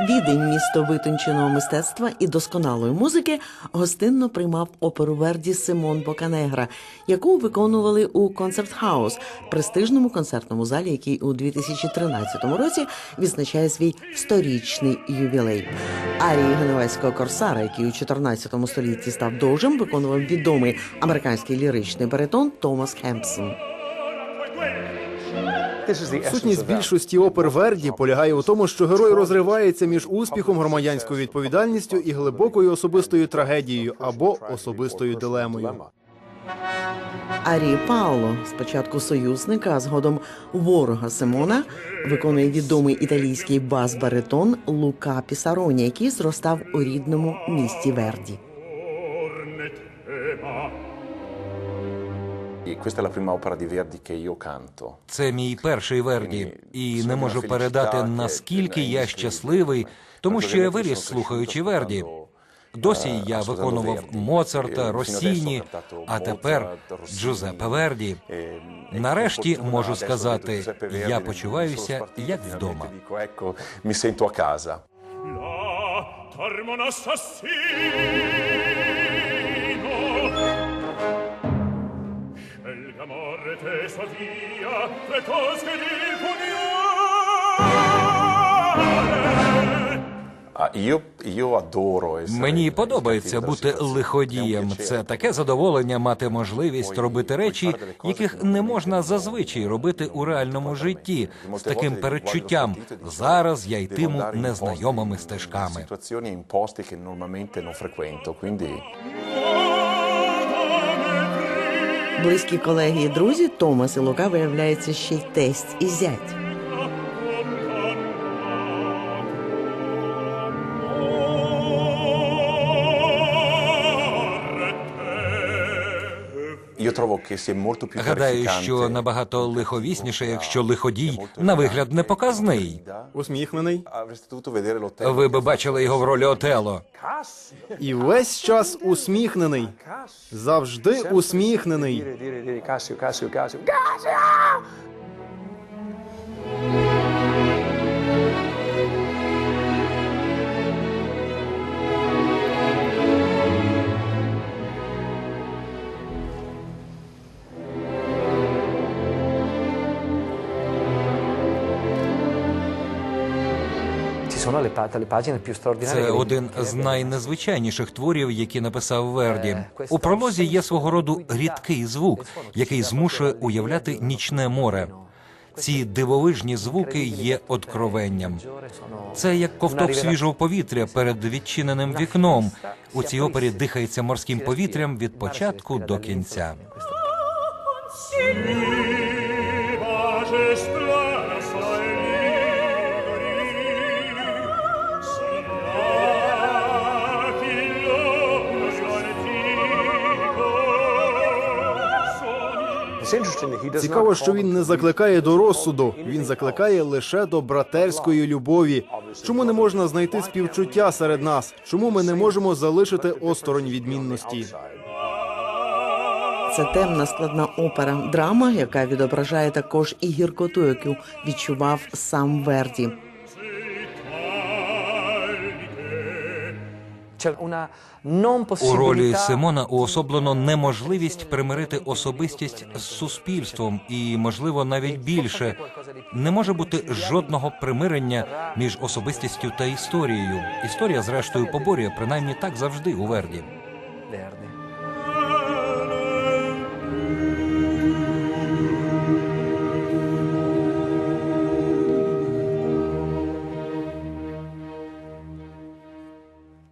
Відень, місто витонченого мистецтва і досконалої музики, гостинно приймав оперу Верді Симон Боканегра, яку виконували у Концерт Хаус, престижному концертному залі, який у 2013 році відзначає свій сторічний ювілей. Арії генуезького корсара, який у 14 столітті став довжим, виконував відомий американський ліричний баритон Томас Хемпсон. Сутність більшості опер Верді полягає у тому, що герой розривається між успіхом, громадянською відповідальністю і глибокою особистою трагедією або особистою дилемою. Арії Пауло, спочатку союзника, а згодом ворога Симона, виконує відомий італійський бас-баритон Лука Пісароні, який зростав у рідному місті Верді. Questa è la prima opera di Verdi che io canto. Це мій перший Верді, і не можу передати наскільки я щасливий, тому що я виріс слухаючи Верді. Досі я виконував Моцарта, Росіні, а тепер Джузеппе Верді. Нарешті можу сказати, я почуваюся як вдома. Mi sento a casa. La Мені подобається бути лиходієм. Це таке задоволення мати можливість робити речі, яких не можна зазвичай робити у реальному житті, з таким передчуттям. Зараз я йтиму незнайомими стежками. Близькі колеги і друзі Томас і Лука виявляється ще й тесть і зять. Гадаю, що набагато лиховісніше, якщо лиходій на вигляд не показний. Усміхнений. Ви би бачили його в ролі Отело. і весь час усміхнений. Завжди усміхнений. Sono le, le pagine più straordinarie. Це один з найнезвичайніших творів, які написав Верді. У пролозі є свого роду рідкий звук, який змушує уявляти нічне море. Ці дивовижні звуки є откровенням. Це як ковток свіжого повітря перед відчиненим вікном. У цій опері дихається морським повітрям від початку до кінця. Цікаво, що він не закликає до розсуду. Він закликає лише до братерської любові. Чому не можна знайти співчуття серед нас? Чому ми не можемо залишити осторонь відмінності? Це темна складна опера, драма, яка відображає також і гіркоту, яку відчував сам Верді. У ролі Симона уособлено неможливість примирити особистість з суспільством, і, можливо, навіть більше не може бути жодного примирення між особистістю та історією. Історія, зрештою, поборює принаймні так завжди у Верді.